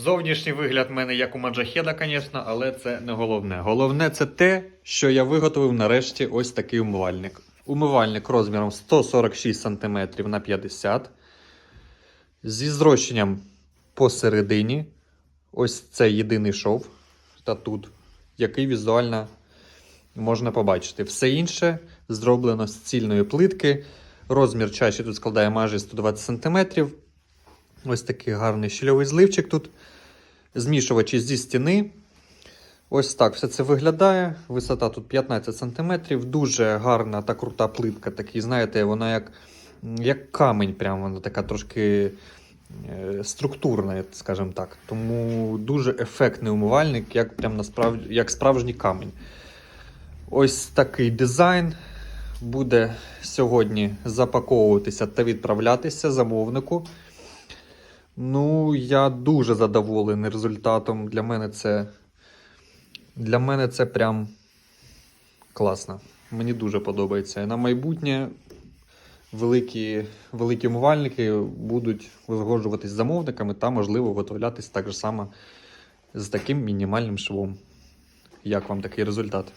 Зовнішній вигляд в мене як у маджахеда, звісно, але це не головне. Головне це те, що я виготовив нарешті ось такий умивальник. Умивальник розміром 146 см на 50 зі зрощенням посередині. Ось це єдиний шов та тут, який візуально можна побачити. Все інше зроблено з цільної плитки. Розмір чаші тут складає майже 120 см. Ось такий гарний щільовий зливчик тут. Змішувачі зі стіни. Ось так все це виглядає. Висота тут 15 см. Дуже гарна та крута плитка. Такий, знаєте, вона як, як камінь, прямо вона така трошки е, структурна, скажімо так. Тому дуже ефектний умивальник, як, прям насправді, як справжній камінь. Ось такий дизайн буде сьогодні запаковуватися та відправлятися замовнику. Ну, я дуже задоволений результатом. Для мене це. Для мене це прям класно. Мені дуже подобається. І на майбутнє великі, великі умивальники будуть узгоджуватись з замовниками та, можливо, виготовлятись так же само з таким мінімальним швом. Як вам такий результат?